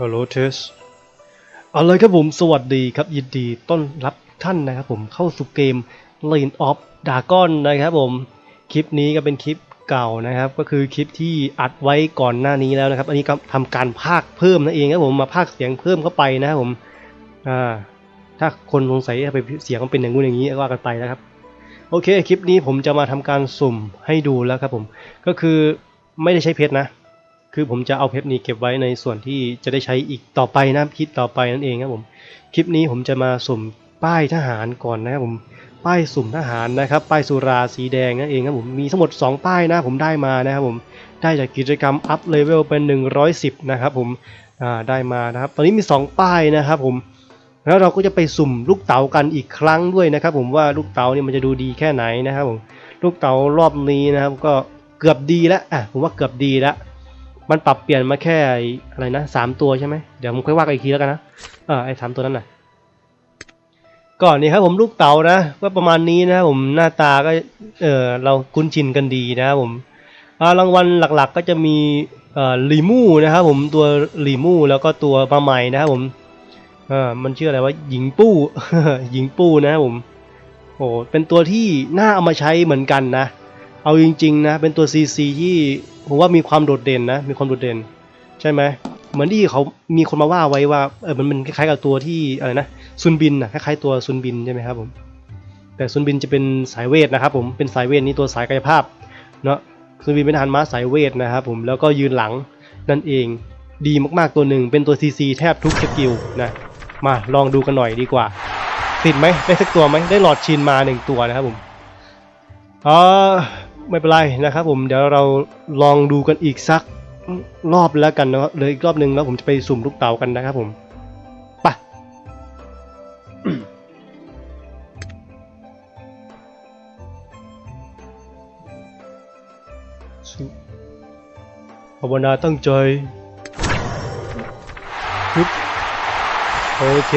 ฮัลโหลเทสเอาเลยครับผม สวัสดีครับ ยินดีต้อนรับท่านนะครับผมเข้าสู่เกม Lane of Dragon นะครับผม คลิปนี้ก็เป็นคลิปเก่านะครับ ก็คือคลิปที่อัดไว้ก่อนหน้านี้แล้วนะครับ อันนี้ก็ทำการพากเพิ่มนั่นเองครับผมมาพากเสียงเพิ่มเข้าไปนะครับผมอ่าถ้าคนสงสัยไปเสียงมันเป็นอย่างงู้นอย่างนี้ก็ว่ากันไปนะครับ โอเคคลิปนี้ผมจะมาทำการสุ่มให้ดูแล้วครับผม ก็คือไม่ได้ใช้เพชรนะ คือผมจะเอาเพชรนี้เก็บไว้ในส่วนที่จะได้ใช้อีกต่อไปนะคลิปต่อไปนั่นเองครับผม คลิปนี้ผมจะมาสุ่มป้ายทหารก่อนนะครับผม ป้ายสุ่มทหารนะครับ ป้ายสุราสีแดงนั่นเองครับผม มีทั้งหมด 2 ป้ายนะผมได้มานะครับผม ได้จากกิจกรรมอัพเลเวลเป็น 110 นะครับผมได้มานะครับ ตอนนี้มี 2 ป้ายนะครับผม แล้วเราก็จะไปสุ่มลูกเต๋ากันอีกครั้งด้วยนะครับผมว่าลูกเต๋านี่มันจะดูดีแค่ไหนนะครับผม ลูกเต๋ารอบนี้นะครับก็เกือบดีแล้ว อะผมว่าเกือบดีแล้ว มันปรับเปลี่ยนมาแค่อะไรนะสามตัวใช่ไหมเดี๋ยวผมค่อยว่ากันอีกทีแล้วกันนะเออไอ้สามตัวนั้นน่ะก่อนนี้ครับผมลูกเต๋านะก็ประมาณนี้นะครับผมหน้าตาก็เออเราคุ้นชินกันดีนะครับผมอารางวัลหลักๆก็จะมีเอ่อลีมูนะครับผมตัวลีมูแล้วก็ตัวมาใหม่นะครับผมเออมันชื่ออะไรว่าหญิงปู้หญิงปู้นะครับผมโอ้เป็นตัวที่น่าเอามาใช้เหมือนกันนะ เอาจริงๆนะเป็นตัว CC ที่ผมว่ามีความโดดเด่นนะมีความโดดเด่น ใช่ไหมเหมือนที่เขามีคนมาว่าไว้ว่าเออมันมันคล้ายๆกับตัวที่อะไรนะซุนบินนะคล้ายๆตัวซุนบินใช่ไหมครับผมแต่ซุนบินจะเป็นสายเวทนะครับผมเป็นสายเวทนี่ตัวสายกายภาพเนาะซุนบินเป็นทหารม้าสายเวทนะครับผมแล้วก็ยืนหลังนั่นเองดีมากๆตัวหนึ่งเป็นตัว CC แทบทุกสกิลนะมาลองดูกันหน่อยดีกว่า ติดไหมได้สักตัวไหมได้หลอดชินมาหนึ่งตัวนะครับผมอ๋อ ไม่เป็นไรนะครับผมเดี๋ยวเราลองดูกันอีกสักรอบแล้วกันนะครับเลยอีกรอบหนึ่งแล้วผมจะไปสุ่มลูกเต๋ากันนะครับผมไปสุภาวนาตั้งใจฮึบโอเค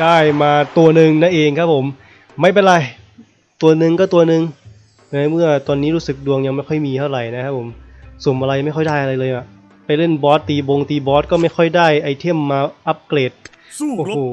ได้มาตัวหนึ่งนั่นเองครับผม ไม่เป็นไร ตัวหนึ่งก็ตัวหนึ่ง ในเมื่อตอนนี้รู้สึกดวงยังไม่ค่อยมีเท่าไหร่นะครับผมสุ่มอะไรไม่ค่อยได้อะไรเลยอะไปเล่นบอสตีบงตีบอสก็ไม่ค่อยได้ไอเทมมาอัปเกรดสู้โอ้รโหบ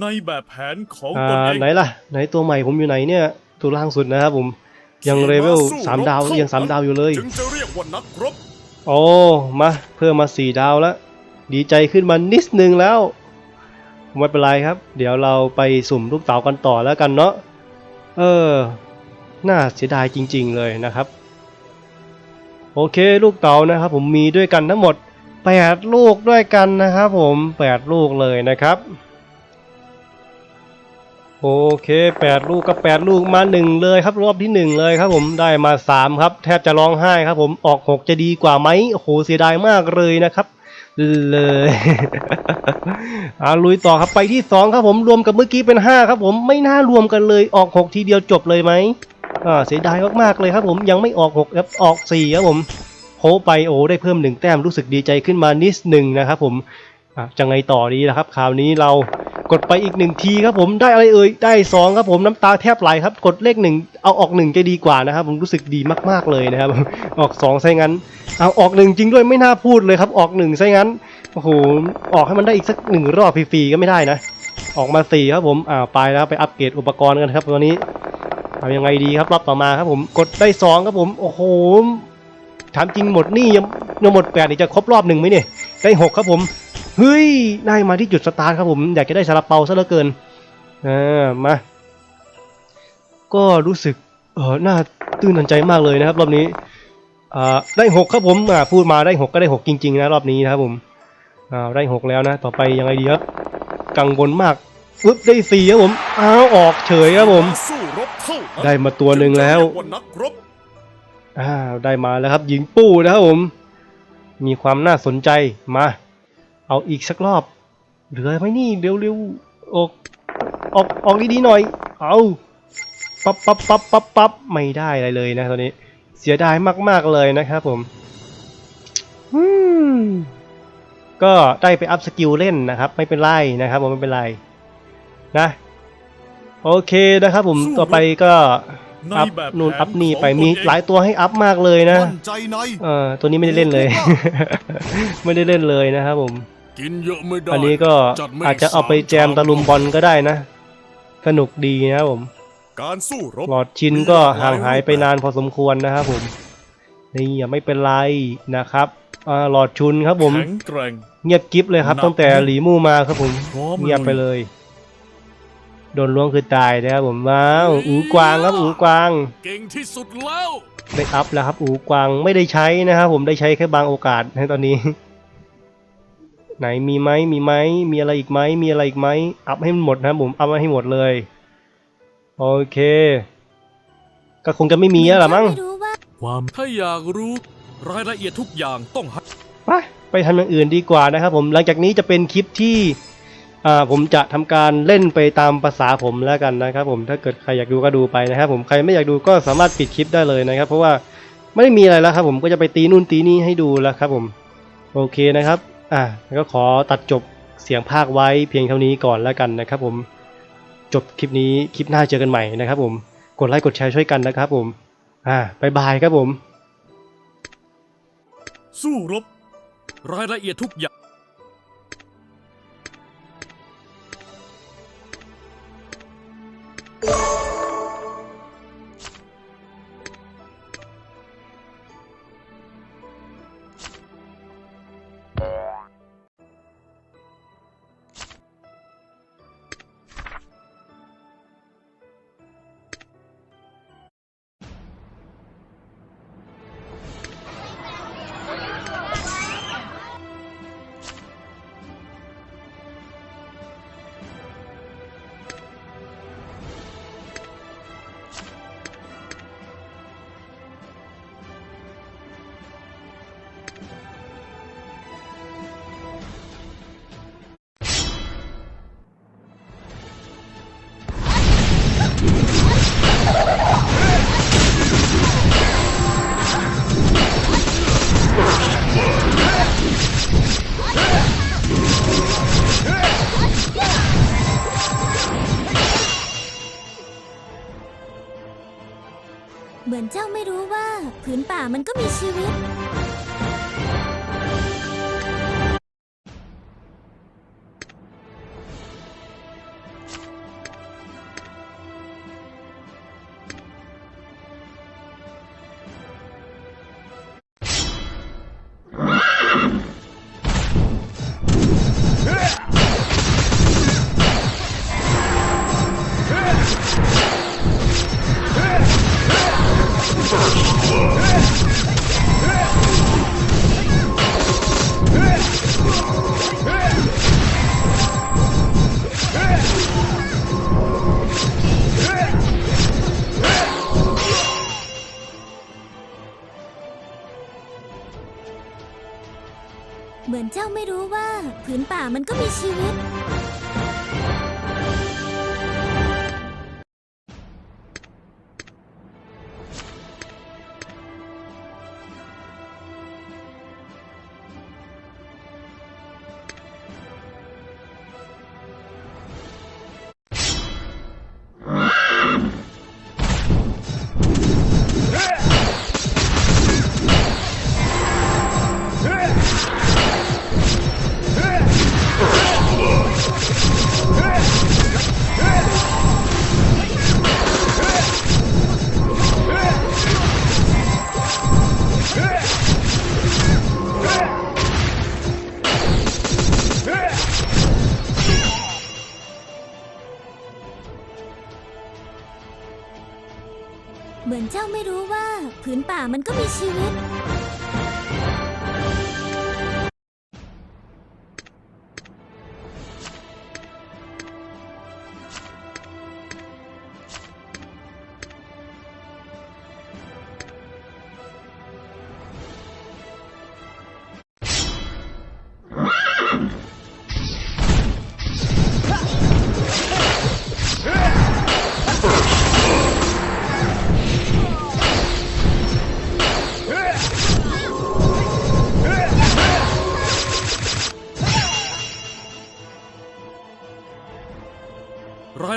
ในแบบแผนของอ่าตนเองไหนล่ะ ไหนตัวใหม่ผมอยู่ไหนเนี่ย ตัวล่างสุดนะครับผมยังเลเวลสามดาวยังสามดาวอยู่เลยจึงจะเรียกว่านักรบโอ้มาเพิ่มมาสี่ดาวแล้วดีใจขึ้นมานิดนึงแล้วไม่เป็นไรครับ เดี๋ยวเราไปสุ่มลูกเต๋ากันต่อแล้วกันเนาะเออ น่าเสียดายจริง ๆ เลยนะครับ โอเคลูกเต๋านะครับผมมีด้วยกันทั้งหมด 8 ลูกด้วยกันนะครับผม 8 ลูกเลยนะครับ โอเค 8 ลูกก็8ลูกมา 1 เลยครับรอบที่ 1 เลยครับผมได้มา 3 ครับ แทบจะร้องไห้ครับผมออก 6 จะดีกว่าไหมโอ้โหเสียดายมากเลยนะครับเลยอ่าลุยต่อครับไปที่ 2 ครับผมรวมกับเมื่อกี้เป็น 5 ครับผมไม่น่ารวมกันเลยออก 6 ทีเดียวจบเลยไหม อ่าเสียดายมากๆเลยครับผมยังไม่ออก6ครับออก4ครับผมโผไปโอได้เพิ่ม1แต้มรู้สึกดีใจขึ้นมานิดหนึ่งนะครับผมอะจะไงต่อดีล่ะครับคราวนี้เรากดไปอีกหนึ่งทีครับผมได้อะไรเอ่ยได้ 2 ครับผมน้ำตาแทบไหลครับกดเลขหนึ่งเอาออก1จะดีกว่านะครับ ผมรู้สึกดีมากๆเลยนะครับ ออก2ซะงั้นเอาออกหนึ่งจริงด้วยไม่น่าพูดเลยครับออกหนึ่งซะงั้นโอ้โหออกให้มันได้อีกสักหนึ่งรอบฟรีๆก็ไม่ได้นะ ออกมาสี่ครับผมอ่าไปแล้วไปอัปเกรดอุปกรณ์กันครับตัวนี้ ทำยังไงดีครับรอบต่อมาครับผมกดได้สองครับผมโอ้โหถามจริงหมดนี่ยังยังหมดแปดนี่จะครบรอบหนึ่งไหมเนี่ยได้หกครับผมเฮ้ยได้มาที่จุดสตาร์ทครับผมอยากจะได้ซาลาเปาซะเหลือเกินอ่ามาก็รู้สึกเออน่าตื่นตันใจมากเลยนะครับ รอบนี้อ่าได้หกครับผมอ่าพูดมาได้หกก็ได้หกจริงๆนะรอบนี้นะครับผมอ่าได้หกแล้วนะ ต่อไปยังไงดีครับกังวลมาก ปึ๊บได้สี่ครับผมอ้าวออกเฉยครับผมสู้รบเท่านั้นได้มาตัวหนึ่งแล้วจึจะเรียกว่านักรบอ่าได้มาแล้วครับหญิงปู้นะครับผม มีความน่าสนใจมา เอาอีกสักรอบเหลือไหมนี่เร็วๆออกออกออกดีๆหน่อย เอาปั๊บปั๊บปั๊บปั๊บปั๊บไม่ได้อะไรเลยนะตอนนี้ เสียดายมากๆเลยนะครับผมอืมก็ได้ไปอัพสกิลเล่นนะครับ ไม่เป็นไรนะครับผมไม่เป็นไร นะ โอเคนะครับผมต่อไปก็ในอัพแบบนู่นแผอัพนี่ไปของมีตนเองหลายตัวให้อัพมากเลยนะมั่นใจในเออตัวนี้ไม่ได้เล่นเลย ไม่ได้เล่นเลยนะครับผมกินเยอะไม่ได้อันนี้ก็จัดไม่อาจจะเอาไปแจมตะลุมบอลก็ได้นะ สนุกดีนะครับผมการสู้รบหลอดชินก็ห่างหายไปนานพอสมควรนะครับผมนี่อย่าไม่เป็นไรนะครับอ่าหลอดชุนครับผมแข็งแกร่งเงียบกิฟเลยครับหนักตั้งแต่หลีมู่มาครับผมพร้อมเงียบไปลุยเลย โดนล้วงคือตายนะครับผมว้าวอูกวางครับอูกวาง เก่งที่สุดแล้วได้อัพแล้วครับอูกวางไม่ได้ใช้นะครับผมได้ใช้แค่บางโอกาสในตอนนี้ ไหนมีไหมมีไหมมีอะไรอีกไหมมีอะไรอีกไหมอัพให้มันหมดนะครับผมอัพมาให้หมดเลยโอเค ก็คงจะไม่มีแล้วล่ะมั้งไม่รู้ว่าความถ้าอยากรู้รายละเอียดทุกอย่างต้องให้ไปไปทำอย่างอื่นดีกว่านะครับผมหลังจากนี้จะเป็นคลิปที่อ่า ผมจะทำการเล่นไปตามภาษาผมแล้วกันนะครับ ผมถ้าเกิดใครอยากดูก็ดูไปนะครับ ผมใครไม่อยากดูก็สามารถปิดคลิปได้เลยนะครับ เพราะว่าไม่ได้มีอะไรแล้วครับ ผมก็จะไปตีนู่นตีนี่ให้ดูแล้วครับ ผมโอเคนะครับ อ่าก็ขอตัดจบเสียงภาคไว้เพียงเท่านี้ก่อนแล้วกันนะครับ ผมจบคลิปนี้คลิปหน้าเจอกันใหม่นะครับ ผมกดไลค์กดแชร์ช่วยกันนะครับ ผม อ่าบายบายครับผม สู้รบ รายละเอียดทุกอย่าง เหมือนเจ้าไม่รู้ว่าผืนป่ามันก็มีชีวิต มันก็มีชีวิต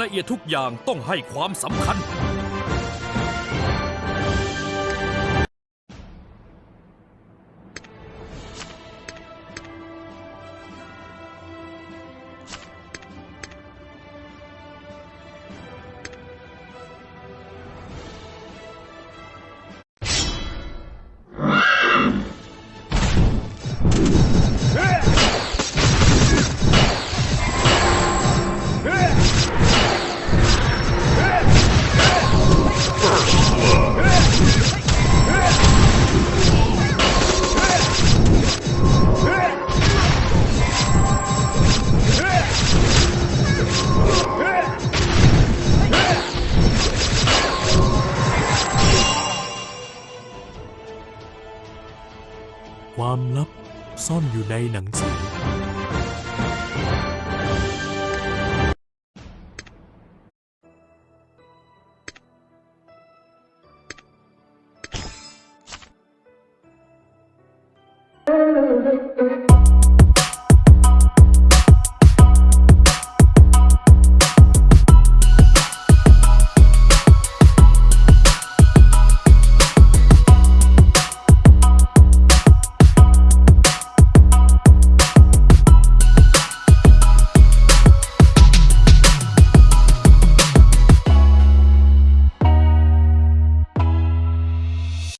ละเอียดทุกอย่างต้องให้ความสำคัญ ลับซ่อนอยู่ในหนังสือ